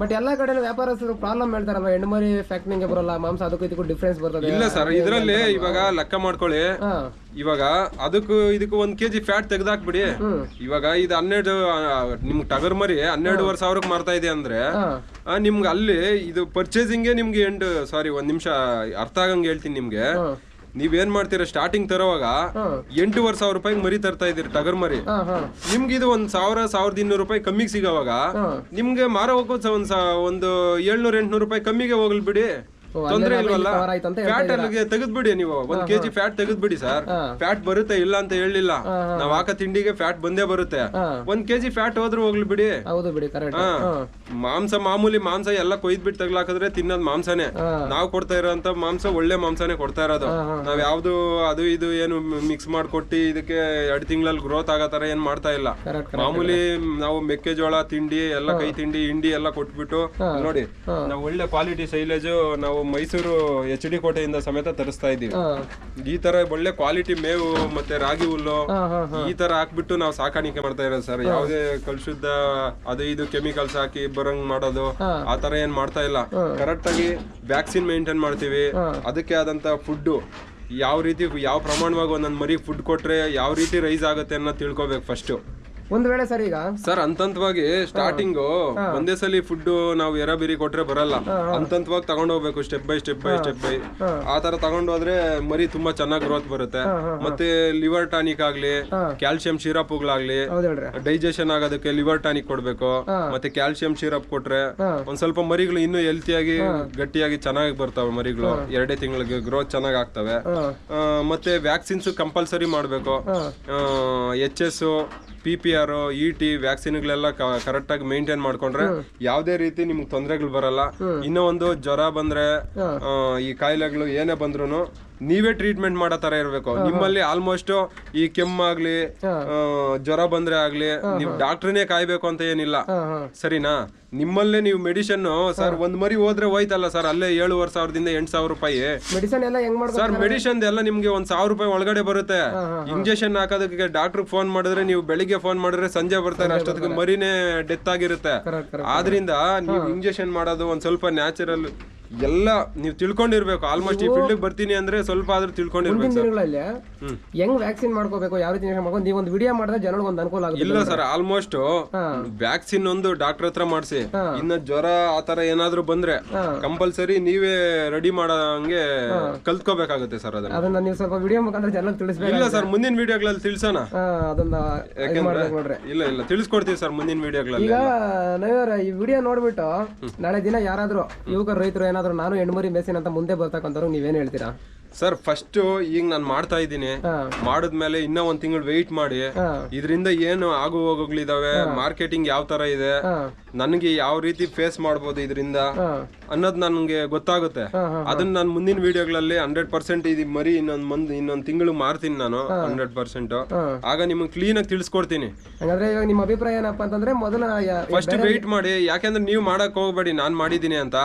ಬಟ್ ಎಲ್ಲಾ ಕಡೆ ವ್ಯಾಪಾರಸ್ಥರು ಪ್ರಾಬ್ಲಮ್ ಹೇಳ್ತಾರಾ ಹೆಣ್ಣು ಮರಿ ಫ್ಯಾಕ್ಟ್ರಿಂಗ್ ಬರಲ್ಲ ಮಾಂಸ ಅದಕ್ಕೂ ಇದಕ್ಕೂ ಡಿಫ್ರೆನ್ಸ್ ಬರ್ತದೆ. ಇಲ್ಲ ಸರ್ ಇದರಲ್ಲಿ ಇವಾಗ ಲೆಕ್ಕ ಮಾಡ್ಕೊಳ್ಳಿ. ಇವಾಗ ಅದಕ್ಕೂ ಇದಕ್ಕೂ ಒಂದ್ ಕೆಜಿ ಫ್ಯಾಟ್ ತೆಗ್ದಾಕ್ಬಿಡಿ. ಇವಾಗ ಇದು ಹನ್ನೆರಡು ನಿಮ್ ಟಗರ್ ಮರಿ ಹನ್ನೆರಡುವರೆ ಸಾವಿರಕ್ಕೆ ಮಾರ್ತಾ ಇದೆ ಅಂದ್ರೆ ನಿಮ್ಗೆ ಅಲ್ಲಿ ಇದು ಪರ್ಚೇಸಿಂಗ್ ನಿಮ್ಗೆ ಎಂಟು ಸಾರಿ ಒಂದ್ ನಿಮಿಷ ಅರ್ಥ ಆಗಂಗೆ ಹೇಳ್ತೀನಿ ನಿಮ್ಗೆ. ನೀವೇನ್ ಮಾಡ್ತೀರಾ? ಸ್ಟಾರ್ಟಿಂಗ್ ತರೋವಾಗ ಎಂಟೂವರೆ ಸಾವಿರ ರೂಪಾಯಿ ಮರಿ ತರ್ತಾ ಇದೀರಿ ಟಗರ್ ಮರಿ. ನಿಮ್ಗೆ ಇದು ಒಂದ್ ಸಾವಿರ ಸಾವಿರದ ಇನ್ನೂರು ರೂಪಾಯಿ ಕಮ್ಮಿಗೆ ಸಿಗೋವಾಗ ನಿಮ್ಗೆ ಮಾರೋ ಹೋಗೋದು ಒಂದ್ ಸಾ- ಒಂದು ಏಳ್ನೂರ ಎಂಟ್ನೂರು ರೂಪಾಯಿ ಕಮ್ಮಿಗೆ ಹೋಗ್ಲಿ ಬಿಡಿ. ತೊಂದ್ರೆ ಇಲ್ವಲ್ಲ? ಫ್ಯಾಟ್ ಅಲ್ಲಿಗೆ ತೆಗೆದ್ಬಿಡಿ ನೀವು. ಒಂದ್ ಕೆಜಿ ಫ್ಯಾಟ್ ತೆಗೆದ್ಬಿಡಿ ಸರ್. ಫ್ಯಾಟ್ ಬರುತ್ತೆ ಇಲ್ಲ ಅಂತ ಹೇಳಿಲ್ಲ ನಾವ್ ಹಾಕ ತಿಂಡಿಗೆ ಫ್ಯಾಟ್ ಬಂದೇ ಬರುತ್ತೆ. ಒಂದ್ ಕೆಜಿ ಫ್ಯಾಟ್ ಹೋದ್ರು ಹೋಗ್ಲಿ ಬಿಡಿ. ಹೌದು ಬಿಡಿ ಮಾಂಸ ಮಾಮೂಲಿ ಮಾಂಸ ಎಲ್ಲ ಕೊಯ್ದ್ಬಿಟ್ಟು ತಗ್ಲಾಕಿದ್ರೆ ತಿನ್ನೋದ್ ಮಾಂಸನೇ. ನಾವ್ ಕೊಡ್ತಾ ಇರೋಂತ ಮಾಂಸ ಒಳ್ಳೆ ಮಾಂಸನೇ ಕೊಡ್ತಾ ಇರೋದು. ನಾವ್ ಯಾವ್ದು ಅದು ಇದು ಏನು ಮಿಕ್ಸ್ ಮಾಡ್ಕೊಟ್ಟಿ ಇದಕ್ಕೆ ಎರಡ್ ತಿಂಗಳಲ್ಲಿ ಗ್ರೋತ್ ಆಗೋ ತರ ಏನ್ ಮಾಡ್ತಾ ಇಲ್ಲ. ಮಾಮೂಲಿ ನಾವು ಮೆಕ್ಕೆಜೋಳ ತಿಂಡಿ ಎಲ್ಲ ಕೈ ತಿಂಡಿ ಹಿಂಡಿ ಎಲ್ಲ ಕೊಟ್ಬಿಟ್ಟು ನೋಡಿ. ನಾವು ಒಳ್ಳೆ ಕ್ವಾಲಿಟಿ ಸೈಲೇಜ್ ನಾವು ಮೈಸೂರು ಎಚ್ ಡಿ ಕೋಟೆಯಿಂದ ಸಮೇತ ತರಿಸ್ತಾ ಇದೀವಿ ಈ ತರ ಒಳ್ಳೆ ಕ್ವಾಲಿಟಿ ಮೇವು ಮತ್ತೆ ರಾಗಿ ಹುಲ್ಲು ಈ ತರ ಹಾಕ್ಬಿಟ್ಟು ನಾವು ಸಾಕಾಣಿಕೆ ಮಾಡ್ತಾ ಇರೋದು ಸರ್. ಯಾವುದೇ ಕಲುಷಿತ ಅದು ಇದು ಕೆಮಿಕಲ್ಸ್ ಹಾಕಿ ಬರಂಗ್ ಮಾಡೋದು. ಆ ತರ ಏನ್ ಮಾಡ್ತಾ ಇಲ್ಲ. ಕರೆಕ್ಟ್ ಆಗಿ ವ್ಯಾಕ್ಸಿನ್ ಮೇಂಟೈನ್ ಮಾಡ್ತೀವಿ. ಅದಕ್ಕೆ ಆದಂತ ಫುಡ್ ಯಾವ ರೀತಿ ಯಾವ ಪ್ರಮಾಣವಾಗಿ ಒಂದೊಂದು ಮರಿ ಫುಡ್ ಕೊಟ್ರೆ ಯಾವ ರೀತಿ ರೈಸ್ ಆಗುತ್ತೆ ಅನ್ನೋ ತಿಳ್ಕೊಬೇಕು ಫಸ್ಟ್ ಒಂದ್ ವೇಳೆ ಸರ್ ಈಗ? ಸರ್ ಅಂತಂತವಾಗಿ ಸ್ಟಾರ್ಟಿಂಗ್ ಒಂದೇ ಸಲ ಫುಡ್ ನಾವು ಎರಬಿರಿ ಕೊಟ್ರೆ ಬರಲ್ಲ. ಅಂತಂತವಾಗಿ ತಗೊಂಡ್ ಹೋಗ್ಬೇಕು step by step by step by ಆ ತರ ತಗೊಂಡ್ ಹೋದ್ರೆ ಮರಿ ತುಂಬಾ ಚೆನ್ನಾಗಿ ಗ್ರೋತ್ ಬರುತ್ತೆ. ಮತ್ತೆ ಲಿವರ್ ಟಾನಿಕ್ ಆಗ್ಲಿ ಕ್ಯಾಲ್ಸಿಯಂ ಹೌದು ಹೇಳ್ರಿ. ಡೈಜೆಷನ್ ಆಗೋದಕ್ಕೆ ಲಿವರ್ ಟಾನಿಕ್ ಕೊಡ್ಬೇಕು. ಮತ್ತೆ ಕ್ಯಾಲ್ಸಿಯಂ ಶಿರಪ್ ಕೊಟ್ರೆ ಒಂದ್ ಸ್ವಲ್ಪ ಮರಿಗಳು ಇನ್ನೂ ಹೆಲ್ತಿಯಾಗಿ ಗಟ್ಟಿಯಾಗಿ ಚೆನ್ನಾಗಿ ಬರ್ತವೆ ಮರಿಗಳು. ಎರಡೇ ತಿಂಗಳಿಗೆ ಗ್ರೋತ್ ಚೆನ್ನಾಗಿ ಆಗ್ತವೆ. ಮತ್ತೆ ವ್ಯಾಕ್ಸಿನ್ಸ್ ಕಂಪಲ್ಸರಿ ಮಾಡ್ಬೇಕು. H S P P R E T ವ್ಯಾಕ್ಸಿನ್ಗಳೆಲ್ಲ correct ಆಗಿ ಮೇಂಟೈನ್ ಮಾಡ್ಕೊಂಡ್ರೆ ಯಾವುದೇ ರೀತಿ ನಿಮ್ಗೆ ತೊಂದರೆಗಳು ಬರಲ್ಲ. ಇನ್ನೂ ಒಂದು ಜ್ವರ ಬಂದ್ರೆ ಈ ಕಾಯಿಲೆಗಳು ಏನೇ ಬಂದ್ರು ನೀವೇ ಟ್ರೀಟ್ಮೆಂಟ್ ಮಾಡೋ ತರ ಇರಬೇಕು. ನಿಮ್ಮಲ್ಲಿ ಆಲ್ಮೋಸ್ಟ್ ಈ ಕೆಮ್ಮಾಗ್ಲಿ ಜ್ವರ ಬಂದ್ರೆ ಆಗ್ಲಿ ನೀವು ಡಾಕ್ಟ್ರನೇ ಕಾಯ್ಬೇಕು ಅಂತ ಏನಿಲ್ಲ. ಸರಿನಾ? ನಿಮ್ಮಲ್ಲೇ ನೀವು ಮೆಡಿಸನ್ ಸರ್ ಒಂದ್ ಮರಿ ಹೋದ್ರೆ ಹೋಯ್ತಲ್ಲ ಸರ್ ಅಲ್ಲೇ ಏಳುವರೆ ಸಾವಿರದಿಂದ ಎಂಟು ಸಾವಿರ ರೂಪಾಯಿ. ಸರ್ ಮೆಡಿಸನ್ ಎಲ್ಲ ನಿಮ್ಗೆ ಒಂದ್ ಸಾವಿರ ರೂಪಾಯಿ ಒಳಗಡೆ ಬರುತ್ತೆ. ಇಂಜೆಕ್ಷನ್ ಹಾಕೋದಕ್ಕೆ ಡಾಕ್ಟರ್ ಫೋನ್ ಮಾಡಿದ್ರೆ ನೀವು ಬೆಳಿಗ್ಗೆ ಫೋನ್ ಮಾಡಿದ್ರೆ ಸಂಜೆ ಬರ್ತಾರೆ ಅಷ್ಟೊತ್ತಿಗೆ ಮರಿನೇ ಡೆತ್ ಆಗಿರುತ್ತೆ. ಆದ್ರಿಂದ ನೀವು ಇಂಜೆಕ್ಷನ್ ಮಾಡೋದು ಒಂದ್ ಸ್ವಲ್ಪ ನ್ಯಾಚುರಲ್ ಎಲ್ಲ ನೀವು ತಿಳ್ಕೊಂಡಿರ್ಬೇಕು. ಆಲ್ಮೋಸ್ಟ್ ಈ ಫೀಲ್ಡ್ ಬರ್ತೀನಿ ಅಂದ್ರೆ ಸ್ವಲ್ಪ ಆದ್ರೂ ತಿಳ್ಕೊಂಡಿರ್ಬೇಕು ಸರ್. ದಿನಗಳಲ್ಲಿ ಹೆಂಗ್ ವ್ಯಾಕ್ಸಿನ್ ಮಾಡ್ಕೋಬೇಕು ಯಾವ ರೀತಿ ಮಾಡ್ಕೊಂಡು ನೀವು ಒಂದು ವಿಡಿಯೋ ಮಾಡಿದ್ರೆ ಜನಗಳಿಗೆ ಒಂದು ಅನುಕೂಲ ಆಗುತ್ತೆ ಇಲ್ಲ ಸರ್ ಆಲ್ಮೋಸ್ಟ್ ವ್ಯಾಕ್ಸಿನ್ ಒಂದು ಡಾಕ್ಟರ್ ಹತ್ರ ಮಾಡಿಸಿ. ಇನ್ನ ಜ್ವರ ಆತರ ಏನಾದ್ರೂ ಬಂದ್ರೆ ಕಂಪಲ್ಸರಿ ನೀವೇ ರೆಡಿ ಮಾಡಂಗೆ ಕಲ್ತ್ಕೋಬೇಕಾಗುತ್ತೆ ಸರ್ ಅದನ್ನ. ಅದನ್ನ ನೀವು ಸ್ವಲ್ಪ ವಿಡಿಯೋ ಮುಖಾಂತರ ಜನರಿಗೆ ತಿಳಿಸ್ಬೇಕು ಇಲ್ಲ ಸರ್ ಮುಂದಿನ ವಿಡಿಯೋಗಳಲ್ಲಿ ತಿಳಿಸೋಣ. ಅದನ್ನ ಯಾಕೆಂದ್ರೆ ಇಲ್ಲ ಇಲ್ಲ ತಿಳಿಸ್ಕೊಡ್ತೀವಿ ಸರ್ ಮುಂದಿನ ವಿಡಿಯೋಗಳಲ್ಲಿ ಈಗ ನಾವ್ಯಾರ ಈ ವಿಡಿಯೋ ನೋಡ್ಬಿಟ್ಟು ನಾಳೆ ದಿನ ಯಾರಾದ್ರೂ ಯುವಕರು ರೈತರು ಏನಾದ್ರು ನಾನು ಹೆಣ್ಮರಿ ಮೇಸಿನ ಅಂತ ಮುಂದೆ ಬರ್ತಕ್ಕಂಥವ್ರು ನೀವೇನ್ ಹೇಳ್ತೀರಾ? ಸರ್ ಫಸ್ಟ್ ಈಗ ನಾನು ಮಾಡ್ತಾ ಇದ್ದೀನಿ. ಮಾಡಿದ್ಮೇಲೆ ಇನ್ನ ಒಂದ್ ತಿಂಗಳು ವೆಯ್ಟ್ ಮಾಡಿ. ಇದರಿಂದ ಏನು ಆಗು ಹೋಗುಗಳಿದಾವೆ? ಮಾರ್ಕೆಟಿಂಗ್ ಯಾವ ತರ ಇದೆ? ನನಗೆ ಯಾವ ರೀತಿ ಫೇಸ್ ಮಾಡ್ಬೋದು ಇದರಿಂದ? ಅನ್ನೋದು ನನ್ಗೆ ಗೊತ್ತಾಗುತ್ತೆ. ಅದನ್ನ ನಾನು ಮುಂದಿನ ವಿಡಿಯೋಗಳಲ್ಲಿ ಹಂಡ್ರೆಡ್ ಪರ್ಸೆಂಟ್ ಇದು ಮರಿ ಇನ್ನೊಂದ್ ಮಂದ್ ಇನ್ನೊಂದ್ ತಿಂಗಳು ಮಾರ್ತೀನಿ ನಾನು ಹಂಡ್ರೆಡ್ ಪರ್ಸೆಂಟ್. ಆಗ ನಿಮ್ಗೆ ಕ್ಲೀನ್ ಆಗಿ ತಿಳಿಸ್ಕೊಡ್ತೀನಿ. ಹಾಗಾದ್ರೆ ಇವಾಗ ನಿಮ್ಮ ಅಭಿಪ್ರಾಯ ಏನಪ್ಪಾ ಅಂತಂದ್ರೆ ಮೊದಲ ಫಸ್ಟ್ ವೆಯ್ಟ್ ಮಾಡಿ. ಯಾಕೆಂದ್ರೆ ನೀವು ಮಾಡಕ್ ಹೋಗ್ಬೇಡಿ ನಾನ್ ಮಾಡಿದೀನಿ ಅಂತ.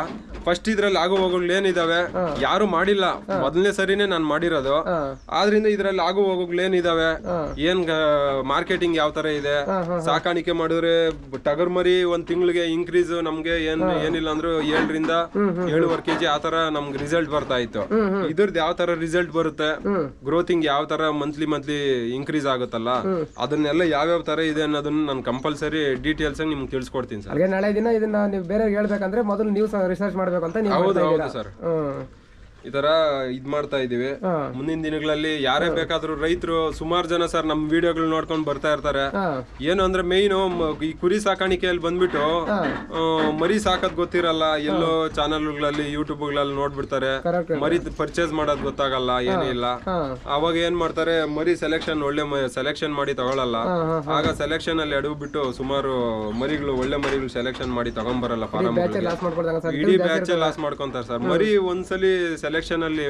ಫಸ್ಟ್ ಇದ್ರಲ್ಲಿ ಆಗು ಹೋಗೋಗಳು ಏನಿದಾವೆ? ಯಾರು ಮಾಡಿಲ್ಲ. ಮೊದಲನೇ ಸರಿನೇ ನಾನು ಮಾಡಿರೋದು. ಆದ್ರಿಂದ ಇದ್ರಲ್ಲಿ ಆಗು ಹೋಗೋಗಳು ಏನಿದಾವೆ? ಹಾ. ಏನ್ ಮಾರ್ಕೆಟಿಂಗ್ ಯಾವ ತರ ಇದೆ? ಸಾಕಾಣಿಕೆ ಮಾಡಿದ್ರೆ ಟಗರ್ ಮರಿ ಒಂದ್ ತಿಂಗಳಿಗೆ ಇನ್ಕ್ರೀಸ್ ನಮ್ಗೆ ಏನ್ ಏನಿಲ್ಲ ಅಂದ್ರು ಏಳರಿಂದ ಏಳುವರೆ ಕೆಜಿ ಆತರ ನಮ್ಗೆ ರಿಸಲ್ಟ್ ಬರ್ತಾ ಇತ್ತು. ಇದ್ರದ್ದು ಯಾವ ತರ ರಿಸಲ್ಟ್ ಬರುತ್ತೆ. ಗ್ರೋತಿಂಗ್ ಯಾವ ತರ ಮಂತ್ಲಿ ಮಂತ್ಲಿ ಇನ್ಕ್ರೀಸ್ ಆಗುತ್ತಲ್ಲ? ಅದನ್ನೆಲ್ಲ ಯಾವ್ಯಾವ ತರ ಇದೆ ಅನ್ನೋದನ್ನ ನಾನು ಕಂಪಲ್ಸರಿ ಡೀಟೇಲ್ಸ್ ನಿಮ್ಗೆ ತಿಳಿಸ್ಕೊಡ್ತೀನಿ ಸರ್. ನಾಳೆ ದಿನ ಇದನ್ನ ನೀವು ಬೇರೆ ಹೇಳ್ಬೇಕಂದ್ರೆ ಮೊದಲು ನೀವು ರಿಸರ್ಚ್ ಮಾಡ್ಬೇಕು ಅಂತ ನೀವು ಹೌದು ಹೌದು ಸರ್. ಈ ತರ ಇದ್ ಮಾಡ್ತಾ ಇದೀವಿ. ಮುಂದಿನ ದಿನಗಳಲ್ಲಿ ಯಾರೇ ಬೇಕಾದ್ರೂ ರೈತರು ಸುಮಾರು ಜನ ಸರ್ ನಮ್ ವಿಡಿಯೋಗಳು ನೋಡ್ಕೊಂಡು ಬರ್ತಾ ಇರ್ತಾರೆ. ಏನು ಅಂದ್ರೆ ಮೇನ್ ಈ ಕುರಿ ಸಾಕಾಣಿಕೆಯಲ್ಲಿ ಬಂದ್ಬಿಟ್ಟು ಆ, ಮರಿ ಸಾಕದ್ ಗೊತ್ತಿರಲ್ಲ ಎಲ್ಲೋ ಚಾನಲ್ಗಳಲ್ಲಿ ಯೂಟ್ಯೂಬ್ಗಳಲ್ಲಿ ನೋಡ್ಬಿಡ್ತಾರೆ. ಮರಿ ಪರ್ಚೇಸ್ ಮಾಡೋದ್ ಗೊತ್ತಾಗಲ್ಲ ಏನಿಲ್ಲ ಅವಾಗ ಏನ್ ಮಾಡ್ತಾರೆ ಮರಿ ಸೆಲೆಕ್ಷನ್ ಒಳ್ಳೆ ಸೆಲೆಕ್ಷನ್ ಮಾಡಿ ತಗೊಳಲ್ಲ. ಆಗ ಸೆಲೆಕ್ಷನ್ ಅಲ್ಲಿ ಅಡವು ಬಿಟ್ಟು ಸುಮಾರು ಮರಿಗಳು ಒಳ್ಳೆ ಮರಿಗಳು ಸೆಲೆಕ್ಷನ್ ಮಾಡಿ ತಗೊಂಡ್ ಬರಲ್ಲ ಲಾಸ್ ಸರ್ ಇಡೀ ಬ್ಯಾಚ್ ಲಾಸ್ ಮಾಡ್ಕೊಂತಾರೆ ಸರ್ ಮರಿ ಒಂದ್ಸಲಿ ಸೆಲೆಕ್ಷನ್ ಅಲ್ಲಿ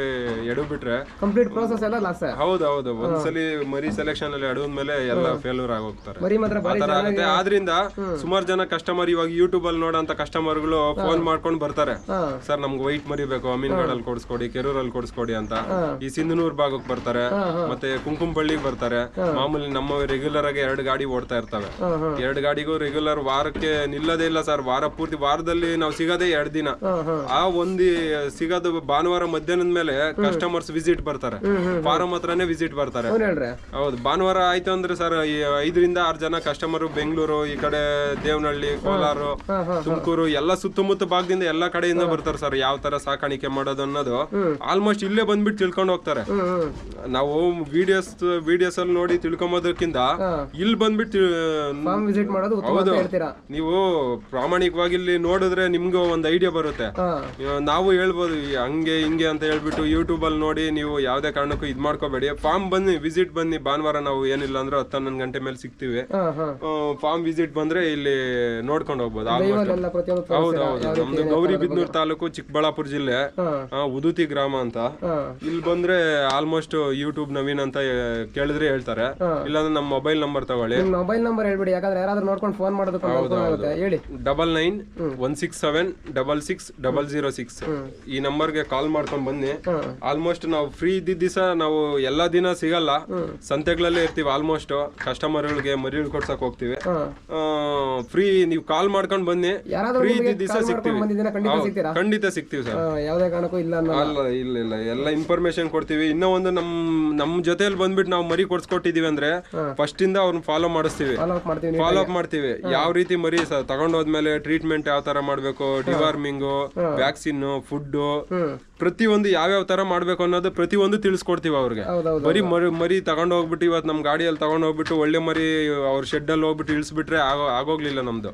ಎಡು ಬಿಟ್ರೆ ಕಂಪ್ಲೀಟ್ ಪ್ರೋಸೆಸ್ ಎಲ್ಲ ಲಾಸ್ ಹೌದು ಹೌದು. ಒಂದ್ಸಲಿ ಮರಿ ಸೆಲೆಕ್ಷನ್ ಅಲ್ಲಿ ಎಡದ್ಮೇಲೆ ಎಲ್ಲ ಫೇಲ್ಯೂರ್ ಆಗೋಗ್ತಾರೆ. ಮರಿ ಮಾತ್ರ ಆ ಬಾರಿ ಆಗುತ್ತೆ. ಆದ್ರಿಂದ ಸುಮಾರು ಜನ ಕಸ್ಟಮರ್ ಇವಾಗ ಯೂಟ್ಯೂಬ್ ಅಲ್ಲಿ ನೋಡೋಂತ ಕಸ್ಟಮರ್ಗಳು ಫೋನ್ ಮಾಡ್ಕೊಂಡು ಬರ್ತಾರೆ. ಸರ್ ನಮ್ಗೆ ವೈಟ್ ಮರಿ ಬೇಕು. ಅಮೀನ್ಗಡಲ್ಲಿ ಕೊಡಿಸ್ಕೊಡಿ ಕೆರೂರಲ್ಲಿ ಕೊಡಿಸ್ಕೊಡಿ ಅಂತ. ಈ ಸಿಂಧನೂರ್ ಭಾಗಕ್ಕೆ ಬರ್ತಾರೆ. ಮತ್ತೆ ಕುಂಕುಂಪಳ್ಳಿಗೆ ಬರ್ತಾರೆ. ಮಾಮೂಲಿ ನಮ್ಮ ರೆಗ್ಯುಲರ್ ಆಗಿ ಎರಡು ಗಾಡಿ ಓಡ್ತಾ ಇರ್ತವೆ. ಎರಡು ಗಾಡಿಗೂ ರೆಗ್ಯುಲರ್ ವಾರಕ್ಕೆ ನಿಲ್ಲದೇ ಇಲ್ಲ ಸರ್ ವಾರ ಪೂರ್ತಿ ವಾರದಲ್ಲಿ ನಾವು ಸಿಗೋದೇ ಎರಡು ದಿನ. ಆ ಒಂದು ಸಿಗೋದು ಭಾನುವಾರ ಮಧ್ಯಾಹ್ನದ ಮೇಲೆ ಕಸ್ಟಮರ್ಸ್ ವಿಸಿಟ್ ಬರ್ತಾರೆ. ಫಾರಂ ಹತ್ರನೇ ವಿಸಿಟ್ ಬರ್ತಾರೆ. ಹೌದು ಭಾನುವಾರ ಆಯ್ತು ಅಂದ್ರೆ ಸರ್ ಐದರಿಂದ ಆರು ಜನ ಕಸ್ಟಮರ್ ಬೆಂಗಳೂರು ಈ ಕಡೆ ದೇವನಹಳ್ಳಿ ಕೋಲಾರ ತುಮಕೂರು ಎಲ್ಲ ಸುತ್ತಮುತ್ತ ಭಾಗದಿಂದ ಎಲ್ಲಾ ಕಡೆಯಿಂದ ಬರ್ತಾರೆ ಸರ್. ಯಾವ ತರ ಸಾಕಾಣಿಕೆ ಮಾಡೋದು ಅನ್ನೋದು ಆಲ್ಮೋಸ್ಟ್ ಇಲ್ಲೇ ಬಂದ್ಬಿಟ್ಟು ತಿಳ್ಕೊಂಡು ಹೋಗ್ತಾರೆ. ನಾವು ವಿಡಿಯೋಸ್ ವಿಡಿಯೋಸ್ ಅಲ್ಲಿ ನೋಡಿ ತಿಳ್ಕೊಂಬೋದಕ್ಕಿಂತ ಇಲ್ಲಿ ಬಂದ್ಬಿಟ್ಟು ಹೌದು. ನೀವು ಪ್ರಾಮಾಣಿಕವಾಗಿ ಇಲ್ಲಿ ನೋಡಿದ್ರೆ ನಿಮ್ಗೆ ಒಂದು ಐಡಿಯಾ ಬರುತ್ತೆ. ನಾವು ಹೇಳ್ಬೋದು ಹಂಗೆ ಹಿಂಗೆ ಹಿಂಗೆ ಅಂತ ಹೇಳ್ಬಿಟ್ಟು ಯೂಟ್ಯೂಬ್ ಅಲ್ಲಿ ನೋಡಿ ನೀವು ಯಾವ್ದೇ ಕಾರಣಕ್ಕೂ ಇದ್ ಮಾಡ್ಕೋಬೇಡಿ. ಫಾರ್ಮ್ ಬನ್ನಿ ವಿಸಿಟ್ ಬನ್ನಿ. ಭಾನುವಾರ ನಾವು ಏನಿಲ್ಲ ಅಂದ್ರೆ ಹತ್ತು ಹನ್ನೊಂದು ಗಂಟೆ ಮೇಲೆ ಸಿಗ್ತೀವಿ. ಫಾರ್ಮ್ ವಿಸಿಟ್ ಬಂದ್ರೆ ಇಲ್ಲಿ ನೋಡ್ಕೊಂಡು ಹೋಗ್ಬೋದು ಆಲ್ಮೋಸ್ಟ್ ಎಲ್ಲ ಹೌದು ತೋರಿಸ್ತೀರಾ? ಹೌದು. ನಮ್ದು ಗೌರಿಬಿದ್ನೂರ್ ತಾಲೂಕು ಚಿಕ್ಕಬಳ್ಳಾಪುರ ಜಿಲ್ಲೆ. ಉದುತಿ ಗ್ರಾಮ ಅಂತ. ಇಲ್ಲಿ ಬಂದ್ರೆ ಆಲ್ಮೋಸ್ಟ್ ಯೂಟ್ಯೂಬ್ ನವೀನ್ ಅಂತ ಕೇಳಿದ್ರೆ ಹೇಳ್ತಾರೆ. ಇಲ್ಲಾಂದ್ರೆ ನಮ್ಮ ಮೊಬೈಲ್ ನಂಬರ್ ತಗೊಳ್ಳಿ. ಮೊಬೈಲ್ ನಂಬರ್ ಹೇಳ್ಬಿಡಿ ಯಾಕಂದ್ರೆ ಯಾರಾದ್ರೂ ನೋಡ್ಕೊಂಡು ಫೋನ್ ಮಾಡೋದಕ್ಕೆ ಹೇಳಿ. Double nine one six seven double six double zero six ಈ ನಂಬರ್ಗೆ ಕಾಲ್ ಮಾಡ್ಕೊಂಡ್ ಬನ್ನಿ. ಆಲ್ಮೋಸ್ಟ್ ನಾವು ಫ್ರೀ ಇದ್ದಿದ್ದ ದಿವಸ ನಾವು ಎಲ್ಲಾ ದಿನ ಸಿಗಲ್ಲ. ಸಂತೆಗಳಲ್ಲೇ ಇರ್ತೀವಿ ಆಲ್ಮೋಸ್ಟ್ ಕಸ್ಟಮರ್ಗಳಿಗೆ ಮರಿ ಕೊಡ್ಸಕ್ ಹೋಗ್ತೀವಿ. ಫ್ರೀ ನೀವು ಕಾಲ್ ಮಾಡ್ಕೊಂಡ್ ಬನ್ನಿ. ಫ್ರೀ ಇದ್ದಿದ್ ದಿವಸ ಸಿಗ್ತೀವಿ. ಖಂಡಿತ ಹೌದು, ಖಂಡಿತ ಸಿಗ್ತೀವಿ ಸರ್. ಯಾವ್ದೇ ಕಾರಣಕ್ಕೂ ಇಲ್ಲ ಅನ್ನೋ ಅಲ್ಲ ಇಲ್ಲ ಇಲ್ಲ. ಎಲ್ಲ ಇನ್ಫಾರ್ಮೇಶನ್ ಕೊಡ್ತೀವಿ. ಇನ್ನೂ ಒಂದು ನಮ್ ನಮ್ ಜೊತೆಲಿ ಬಂದ್ಬಿಟ್ಟು ನಾವು ಮರಿ ಕೊಡ್ಸ್ಕೊಟ್ಟಿದೀವಿ ಅಂದ್ರೆ ಫಸ್ಟ್ ಇಂದ ಅವ್ರನ್ನ ಫಾಲೋ ಮಾಡಿಸ್ತೀವಿ. ಫಾಲೋ ಅಪ್ ಮಾಡ್ತೀವಿ ಫಾಲೋ ಅಪ್ ಮಾಡ್ತೀವಿ. ಯಾವ ರೀತಿ ಮರಿ ಸರ್ ತಗೊಂಡೋದ್ಮೇಲೆ ಟ್ರೀಟ್ಮೆಂಟ್ ಯಾವ ತರ ಮಾಡ್ಬೇಕು? ಡಿವಾರ್ಮಿಂಗು ವ್ಯಾಕ್ಸಿನ್ ಫುಡ್ ಪ್ರತಿಯೊಂದು ಯಾವ್ಯಾವ ತರ ಮಾಡ್ಬೇಕು ಅನ್ನೋದು ಪ್ರತಿಯೊಂದು ತಿಳಿಸ್ಕೊಡ್ತೀವಿ ಅವ್ರಿಗೆ. ಬರೀ ಮರಿ ಮರಿ ತಗೊಂಡ್ ಹೋಗ್ಬಿಟ್ಟು ಇವತ್ತು ನಮ್ ಗಾಡಿಯಲ್ಲಿ ತಗೊಂಡ್ ಹೋಗ್ಬಿಟ್ಟು ಒಳ್ಳೆ ಮರಿ ಅವ್ರ ಶೆಡ್ ಅಲ್ಲಿ ಹೋಗ್ಬಿಟ್ಟು ಇಳಿಸ್ಬಿಟ್ರೆ ಆಗೋ ಆಗೋಗ್ಲಿಲ್ಲ ನಮ್ದು.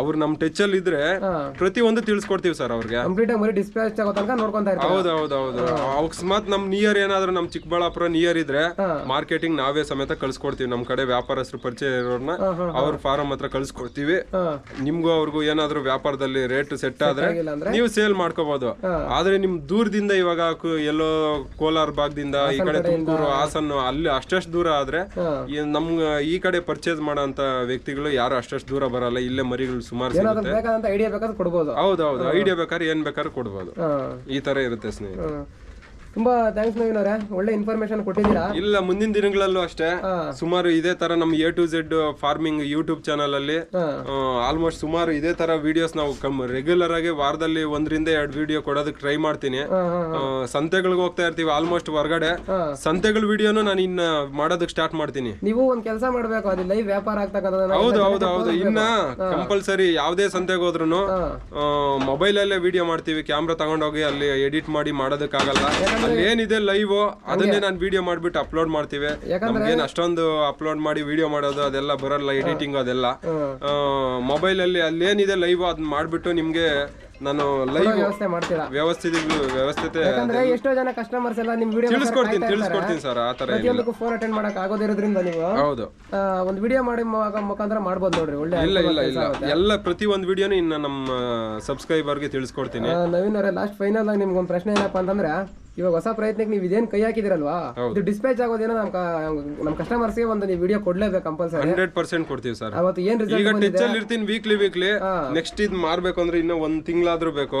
ಅವ್ರು ನಮ್ ಟಚ್ ಅಲ್ಲಿ ಇದ್ರೆ ಪ್ರತಿ ಪ್ರತಿಯೊಂದು ತಿಳಿಸ್ಕೊಡ್ತೀವಿ ಸರ್ ಅವ್ರಿಗೆ. ಹೌದು ಹೌದು ಹೌದು ಅಕಸ್ಮಾತ್ ನಮ್ ನಿಯರ್ ಏನಾದ್ರು ನಮ್ ಚಿಕ್ಕಬಳ್ಳಾಪುರ ನಿಯರ್ ಇದ್ರೆ ಮಾರ್ಕೆಟಿಂಗ್ ನಾವೇ ಸಮೇತ ಕಳ್ಸ್ಕೊಡ್ತೀವಿ. ನಮ್ ಕಡೆ ವ್ಯಾಪಾರಸ್ಥರು ಪರಿಚಯ ಇರೋರ್ನ ಅವ್ರ ಫಾರಂ ಹತ್ರ ಕಳ್ಸ್ಕೊಡ್ತೀವಿ. ನಿಮ್ಗೂ ಅವ್ರಿಗೂ ಏನಾದ್ರು ವ್ಯಾಪಾರದಲ್ಲಿ ರೇಟ್ ಸೆಟ್ ಆದ್ರೆ ನೀವು ಸೇಲ್ ಮಾಡ್ಕೋಬಹುದು ಆದ್ರೆ ನಿಮ್ ದೂರದಿಂದ ಇವಾಗ ಕು- ಎಲ್ಲೋ ಕೋಲಾರ ಭಾಗದಿಂದ ಈ ಕಡೆ ತುಮಕೂರು ಹಾಸನ ಅಲ್ಲಿ ಅಷ್ಟಷ್ಟು ದೂರ ಆದ್ರೆ ನಮ್ಗೆ ಈ ಈ ಕಡೆ ಪರ್ಚೇಸ್ ಮಾಡೋಂತ ವ್ಯಕ್ತಿಗಳು ಯಾರು ಅಷ್ಟಷ್ಟು ದೂರ ಬರಲ್ಲ ಇಲ್ಲೇ ಮರಿಗಳು ಸುಮಾರು ಸಿಗುತ್ತೆ. ಬೇಕಾದಂತ ಐಡಿಯಾ ಬೇಕಾದ್ರೆ ಕೊಡ್ಬೋದು. ಹೌದೌದು ಐಡಿಯಾ ಬೇಕಾದ್ರೆ ಏನ್ ಬೇಕಾದ್ರೆ ಕೊಡ್ಬೋದು. ಹಾ. ಈ ತರ ಇರುತ್ತೆ ಸ್ನೇಹಿತರೆ. ಹಾ. ತುಂಬಾ ಥ್ಯಾಂಕ್ಸ್ ನವೀನ್ ಅವರೇ ಒಳ್ಳೆ ಇನ್ಫಾರ್ಮೇಶನ್ ಕೊಟ್ಟಿದ್ದೀರಾ? ಇಲ್ಲ ಮುಂದಿನ ದಿನಗಳಲ್ಲೂ ಅಷ್ಟೇ. ಸುಮಾರು ಇದೇ ತರ ನಮ್ A to Z farming YouTube channel ಅಲ್ಲಿ ಆಲ್ಮೋಸ್ಟ್ ಸುಮಾರು ಇದೇ ತರ ವಿಡಿಯೋಸ್ ನಾವು ಕಮ್ ರೆಗ್ಯುಲರ್ ಆಗಿ ವಾರದಲ್ಲಿ ಒಂದರಿಂದ ಎರಡು ವಿಡಿಯೋ ಕೊಡೋದಕ್ಕೆ ಟ್ರೈ ಮಾಡ್ತೀನಿ. ಸಂತೆಗಳಿಗೆ ಹೋಗ್ತಾ ಇರ್ತೀವಿ ಆಲ್ಮೋಸ್ಟ್ ಹೊರಗಡೆ. ಸಂತೆಗಳ ವಿಡಿಯೋನು ನಾನು ಇನ್ನ ಮಾಡೋದಕ್ಕೆ ಸ್ಟಾರ್ಟ್ ಮಾಡ್ತೀನಿ. ನೀವು ಒಂದ್ ಕೆಲಸ ಮಾಡಬೇಕು ಅದು ಲೈವ್ ವ್ಯಾಪಾರ ಆಗ್ತಕ್ಕಂಥದ್ದನ್ನ ಹೌದು ಹೌದು ಹೌದು. ಇನ್ನ ಕಂಪಲ್ಸರಿ ಯಾವ್ದೇ ಸಂತೆಗೆ ಹೋದ್ರು ಮೊಬೈಲ್ ಅಲ್ಲೇ ವಿಡಿಯೋ ಮಾಡ್ತೀವಿ. ಕ್ಯಾಮ್ರಾ ತಗೊಂಡೋಗಿ ಅಲ್ಲಿ ಎಡಿಟ್ ಮಾಡಿ ಮಾಡೋದಕ್ಕಾಗಲ್ಲ. ಅಲ್ಲಿ ಏನಿದೆ ಲೈವ್ ಅದನ್ನೇ ನಾನು ವಿಡಿಯೋ ಮಾಡ್ಬಿಟ್ಟು ಅಪ್ಲೋಡ್ ಮಾಡ್ತೀವಿ. ನಮ್ಗೇನು ಅಷ್ಟೊಂದು ಅಪ್ಲೋಡ್ ಮಾಡಿ ವಿಡಿಯೋ ಮಾಡೋದು ಅದೆಲ್ಲ ಬರಲ್ಲ ಎಡಿಟಿಂಗ್ ಅದೆಲ್ಲ. ಮೊಬೈಲ್ ಅಲ್ಲಿ ಅಲ್ಲೇನಿದೆ ಲೈವ್ ಅದನ್ನ ಮಾಡ್ಬಿಟ್ಟು ನಿಮ್ಗೆ ನಾನು ಲೈವ್ ವ್ಯವಸ್ಥೆ ಮಾಡ್ತೀರಾ? ವ್ಯವಸ್ಥಿತ ವ್ಯವಸ್ಥಿತ ಯಾಕಂದ್ರೆ ಎಷ್ಟೋ ಜನ ಕಸ್ಟಮರ್ಸ್ ಎಲ್ಲ ನಿಮ್ ವಿಡಿಯೋ ತಿಳಿಸ್ಕೊಡ್ತೀನಿ ತಿಳಿಸ್ಕೊಡ್ತೀನಿ ಸರ್ ಆ ತರ ಪ್ರತಿಯೊಂದಕ್ಕೂ ಫೋನ್ ಅಟೆಂಡ್ ಮಾಡಕ್ ಆಗೋದಿರೋದ್ರಿಂದ ನೀವು. ಹೌದು. ಒಂದು ವಿಡಿಯೋ ಮಾಡಿ ಮುಖ- ಮುಖಾಂತರ ಮಾಡ್ಬೋದು ನೋಡ್ರಿ ಒಳ್ಳೆ ಇಲ್ಲ ಇಲ್ಲ ಇಲ್ಲ. ಎಲ್ಲ ಪ್ರತಿ ಒಂದು ವಿಡಿಯೋನು ಇನ್ನ ನಮ್ಮ ಸಬ್ಸ್ಕ್ರೈಬರ್ಗೆ ತಿಳಿಸ್ಕೊಡ್ತೀನಿ. ನವೀನ್ ಅವರೇ ಲಾಸ್ಟ್ ಫೈನಲ್ ಆಗಿ ನಿಮ್ಗೊಂದು ಪ್ರಶ್ನೆ ಏನಪ್ಪಾ ಅಂತಂದ್ರೆ ಇವಾಗ ಹೊಸ ಪ್ರಯತ್ನಕ್ಕೆ ನೀವು ಇದೇನ್ ಕೈ ಹಾಕಿದಿರಲ್ವಾ? ಇದು ಡಿಸ್ಪ್ಯಾಚ್ ಆಗೋದೇನೋ ನಮ್ಮ ನಮ್ಮ ನಮ್ ಕಸ್ಟಮರ್ಸ್ಗೆ ಒಂದು ನೀವು ವಿಡಿಯೋ ಕೊಡ್ಲೇಬೇಕು ಕಂಪಲ್ಸರಿ ಹಂಡ್ರೆಡ್ ಪರ್ಸೆಂಟ್ ಕೊಡ್ತೀವಿ ಸರ್ ಅವತ್ತು ಏನ್ ರಿಸಲ್ಟ್ ಈಗ ಟಚ್ ಅಲ್ಲಿ ಇರ್ತೀನಿ ವೀಕ್ಲಿ ವೀಕ್ಲಿ ನೆಕ್ಸ್ಟ್ ಇದ್ ಮಾರ್ಬೇಕು ಅಂದ್ರೆ ಇನ್ನೂ ಒಂದ್ ತಿಂಗಳಾದ್ರೂ ಬೇಕು?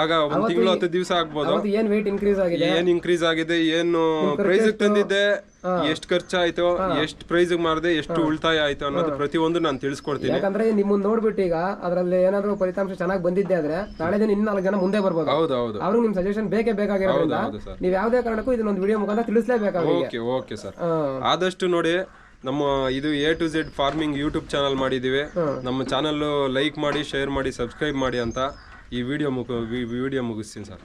ಆಗ ಒಂದ್ ತಿಂಗಳು ಹತ್ತು ದಿವಸ ಆಗ್ಬೋದು. ಅವತ್ತು ಏನ್ ವೇಟ್ ಇನ್ಕ್ರೀಸ್ ಆಗಿದೆ? ಏನ್ ಇನ್ಕ್ರೀಸ್ ಆಗಿದೆ ಏನು ಪ್ರೈಸ್ ತಂದಿದ್ದೆ ಎಷ್ಟ್ ಖರ್ಚಾಯ್ತು ಎಷ್ಟ್ ಪ್ರೈಸ್ ಮಾಡಿದೆ ಎಷ್ಟು ಉಳಿತಾಯ ಆಯ್ತು ಅನ್ನೋದು ಪ್ರತಿಯೊಂದು ನಾನು ತಿಳಿಸ್ಕೊಡ್ತೀನಿ. ಯಾಕಂದ್ರೆ ನಿಮ್ಮನ್ನ ನೋಡ್ಬಿಟ್ಟು ಈಗ ಅದ್ರಲ್ಲಿ ಏನಾದ್ರು ಫಲಿತಾಂಶ ಚೆನ್ನಾಗಿ ಬಂದಿದ್ದೆ ಆದ್ರೆ ನಾಳೆ ದಿನ ಇನ್ನು ನಾಲ್ಕು ಜನ ಮುಂದೆ ಬರ್ಬೋದು. ಹೌದು ಹೌದು. ಅವ್ರಿಗೆ ನಿಮ್ ಸಜೆಷನ್ ಬೇಕೇ ಬೇಕಾಗಿರೋದ್ರಿಂದ ಹೌದು ಸರ್. ನೀವ್ ಯಾವ್ದೇ ಕಾರಣಕ್ಕೂ ಇದನ್ನೊಂದು ವಿಡಿಯೋ ಮುಖಾಂತರ ತಿಳಿಸ್ಲೇಬೇಕು ಅವ್ರಿಗೆ. Okay okay sir. ಆದಷ್ಟು ನೋಡಿ ನಮ್ಮ ಇದು A to Z farming YouTube channel ಮಾಡಿದೀವಿ. ನಮ್ಮ ಚಾನಲ್ ಲೈಕ್ ಮಾಡಿ ಶೇರ್ ಮಾಡಿ ಸಬ್ಸ್ಕ್ರೈಬ್ ಮಾಡಿ ಅಂತ. ಈ ವಿಡಿಯೋ ಮುಗ ವಿಡಿಯೋ ಮುಗಿಸ್ತೀನಿ ಸರ್